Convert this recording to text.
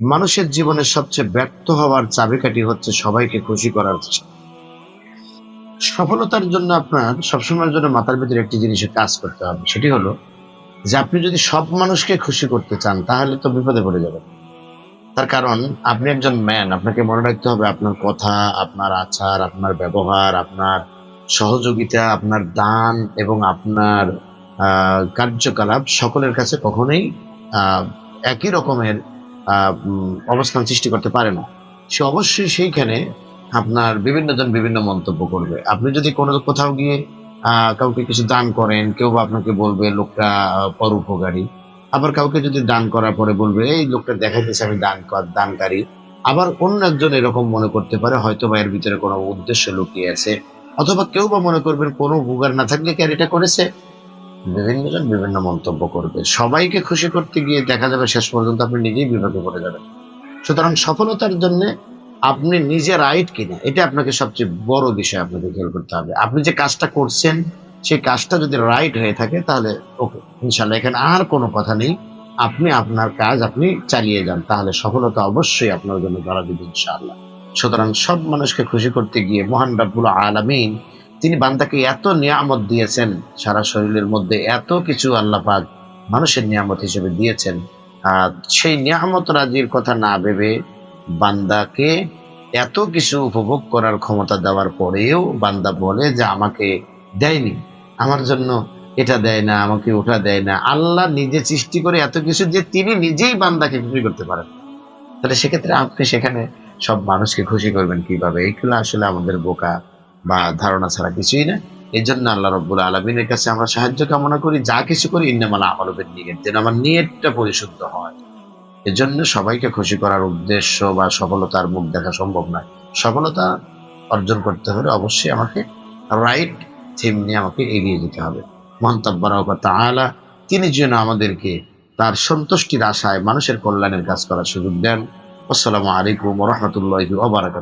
মানুষের জীবনে সবচেয়ে ব্যর্থ হওয়ার চাবিকাঠি হচ্ছে সবাইকে খুশি করার সফলতার জন্য আপনার সবসময়ের জন্য মাথার ভিতরে একটি জিনিসে কাজ করতে হবে, সেটি হলো যে আপনি যদি সব মানুষকে খুশি করতে চান, তাহলে তো বিপদে পড়ে যাবেন। তার কারণ, আপনি একজন ম্যান আপনাকে মনে রাখতে হবে আপনার কথা, আপনার আচার, আপনার ব্যবহার, আপনার সহযোগিতা, আপনার দান এবং আপনার কার্যকলাপ সকলের কাছে কখনোই একই রকমের অবস্থান সৃষ্টি করতে পারে না। সে অবশ্যই সেইখানে আপনার বিভিন্ন জন বিভিন্ন মন্তব্য করবে। আপনি যদি কোনো কোথাও গিয়ে কাউকে কিছু দান করেন কেউ আপনাকে বলবে লোকটা আহ, পরোপকারী। আবার কাউকে যদি দান করার পরে বলবে এই লোকটা দেখাইতেছে আমি দান দানকারী। আবার অন্য একজন এরকম মনে করতে পারে হয়তো বা এর ভিতরে কোনো উদ্দেশ্য লুকিয়ে আছে। অথবা কেউ বা মনে করবেন কোনো উপকার না থাকলে কি আর এটা করেছে? বিভিন্ন জন বিভিন্ন মন্তব্য করবে। সবাইকে খুশি করতে গিয়ে দেখা যাবে শেষ পর্যন্ত আপনি নিজেই বিভাগে পড়ে যাবেন। সুতরাং সফলতার জন্য আপনি নিজে রাইট কিনা, এটা আপনাকে সবচেয়ে বড় বিষয় আপনাকে খেয়াল করতে হবে। আপনি যে কাজটা করছেন, সেই কাজটা যদি রাইট হয়ে থাকে, তাহলে ওকে ইনশাল্লাহ এখানে আর কোনো কথা নেই। আপনি আপনার কাজ আপনি চালিয়ে যান, তাহলে সফলতা অবশ্যই আপনার জন্য ধরা দিবে ইনশাআল্লাহ। সুতরাং সব মানুষকে খুশি করতে গিয়ে মহান রাব্বুল আলামিন তিনি বান্দাকে এত নিয়ামত দিয়েছেন, সারা শরীরের মধ্যে এত কিছু আল্লাহ পাক মানুষের নিয়ামত হিসেবে দিয়েছেন। আর সেই নিয়ামত রাজির কথা না ভেবে বান্দাকে এত কিছু উপভোগ করার ক্ষমতা দেওয়ার পরেও বান্দা বলে যে, আমাকে দেয়নি। আমার জন্য এটা দেয় না, আমাকে ওটা দেয় না। আল্লাহ নিজে সৃষ্টি করে এত কিছু যে তিনি নিজেই বান্দাকে খুশি করতে পারেন। তাহলে সেক্ষেত্রে আপনি সেখানে সব মানুষকে খুশি করবেন কীভাবে? এইগুলো আসলে আমাদের বোকা বা ধারণা ছাড়া কিছুই না। এই জন্য আল্লাহ রব্বুল আলমিনের কাছে আমরা সাহায্য কামনা করি, যা কিছু করি, ইন্নামালা আমলবের নিয়ত যেন আমার নিয়তটা পরিশুদ্ধ হয়। এজন্য সবাইকে খুশি করার উদ্দেশ্য বা সফলতার মুখ দেখা সম্ভব নয়। সফলতা অর্জন করতে হলে অবশ্যই আমাকে রাইট থিম নিয়ে আমাকে এগিয়ে যেতে হবে। মন্তব্যরা আলা তিনি যেন আমাদেরকে তার সন্তুষ্টির আশায় মানুষের কল্যাণের কাজ করার সুযোগ দেন। আসসালামু আলাইকুম রহমতুল্লাহ ওবরাকাত